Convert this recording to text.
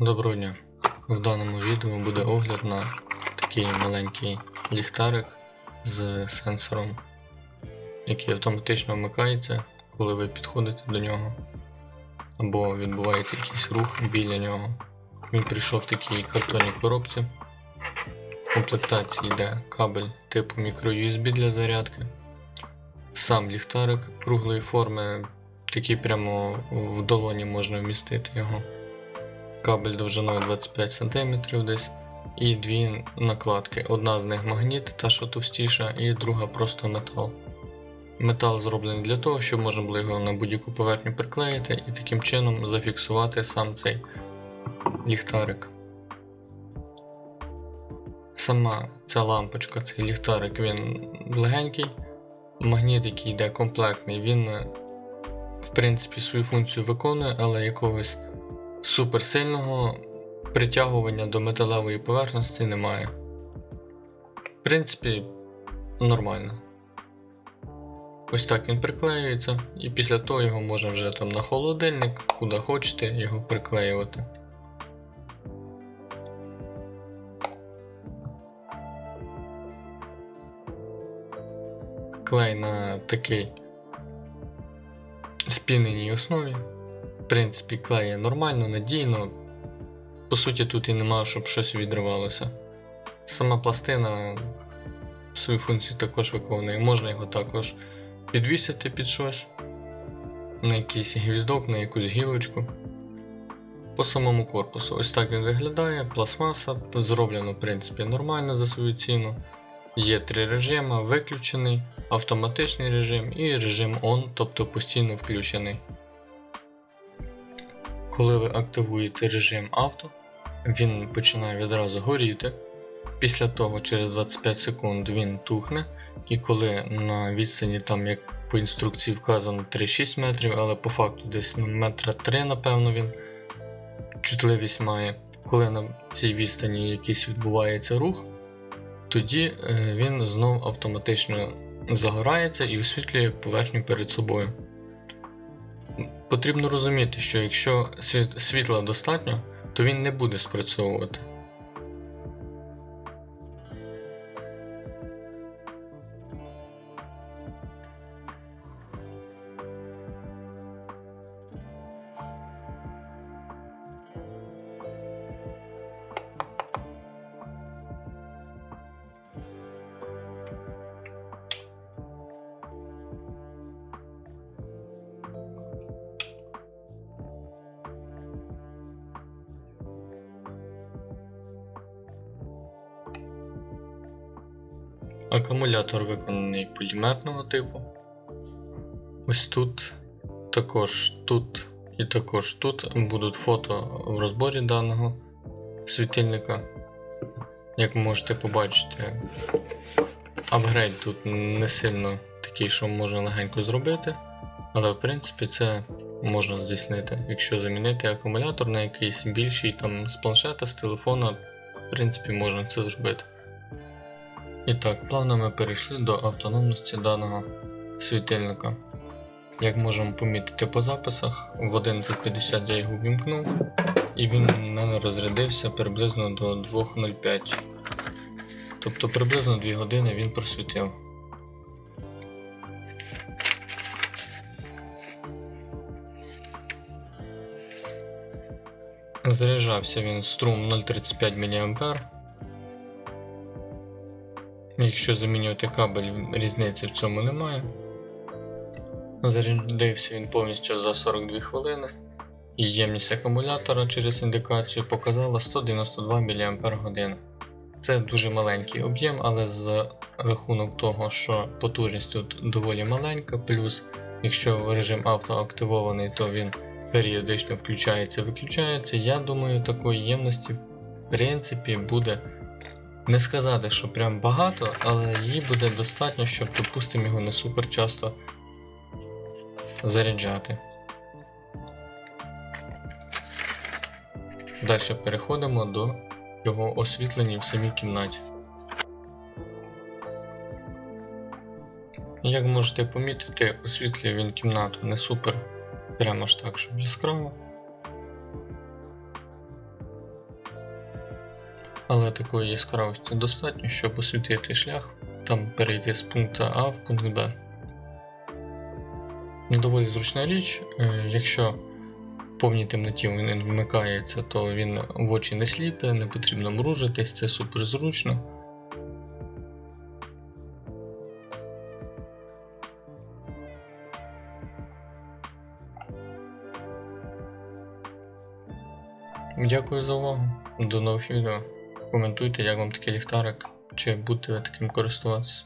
Доброго дня. В даному відео буде огляд на такий маленький ліхтарик з сенсором, який автоматично вмикається, коли ви підходите до нього, або відбувається якийсь рух біля нього. Він прийшов в такій картонній коробці. В комплектації йде кабель типу microUSB для зарядки. Сам ліхтарик круглої форми, такий прямо в долоні можна вмістити його кабель довжиною 25 см десь, і дві накладки. Одна з них магніт, та що товстіша, і друга просто метал. Метал зроблений для того, щоб можна було його на будь-яку поверхню приклеїти і таким чином зафіксувати сам цей ліхтарик. Сама ця лампочка, цей ліхтарик, він легенький. Магніт, який йде комплектний, він в принципі свою функцію виконує, але якогось суперсильного притягування до металевої поверхності немає. В принципі, нормально. Ось так він приклеюється, і після того його можна вже там на холодильник, куди хочете його приклеювати. Клей на такий спіненій основі. В принципі, клеє нормально, надійно. По суті, тут і нема, щоб щось відривалося. Сама пластина свою функцію також виконує. Можна його також підвісити під щось, на якийсь гвіздок, на якусь гілочку. По самому корпусу. Ось так він виглядає, пластмаса, зроблено, в принципі, нормально за свою ціну. Є три режими: виключений, автоматичний режим і режим ON, тобто постійно включений. Коли ви активуєте режим авто, він починає відразу горіти. Після того, через 25 секунд він тухне, і коли на відстані, там як по інструкції вказано 3-6 метрів, але по факту десь метра 3, напевно, він чутливість має. Коли на цій відстані якийсь відбувається рух, тоді е, він знов автоматично загорається і освітлює поверхню перед собою. Потрібно розуміти, що якщо світ- світла достатньо, то він не буде спрацьовувати. Акумулятор виконаний полімерного типу. Ось тут, також тут і також тут будуть фото в розборі даного світильника. Як ви можете побачити, апгрейд тут не сильно такий, що можна легенько зробити, але в принципі це можна здійснити. Якщо замінити акумулятор на якийсь більший там з планшета, з телефона, в принципі можна це зробити. І так, плавно ми перейшли до автономності даного світильника. Як можемо помітити по записах, в 11.50 я його вімкнув, і він у мене розрядився приблизно до 2.05. Тобто приблизно 2 години він просвітив. Заряджався він струм 0,35 мА. Якщо замінювати кабель, різниці в цьому немає. Зарядився він повністю за 42 хвилини. І ємність акумулятора через індикацію показала 192 мАч. Це дуже маленький об'єм, але за рахунок того, що потужність тут доволі маленька, плюс якщо режим авто активований, то він періодично включається-виключається. Я думаю, такої ємності в принципі буде. Не сказати, що прям багато, але її буде достатньо, щоб, допустимо, його не супер часто заряджати. Далі переходимо до його освітлення в самій кімнаті. Як можете помітити, освітлює він кімнату не супер прямо ж так, щоб яскраво. Але такої яскравості достатньо, щоб освітити шлях, там перейти з пункту А в пункт Б. Доволі зручна річ, е, якщо в повній темноті він вмикається, то він в очі не сліпе, не потрібно мружитись, це супер зручно. Дякую за увагу. До нових відео. Коментуйте, як вам такий ліхтарик, чи будете ви таким користуватися.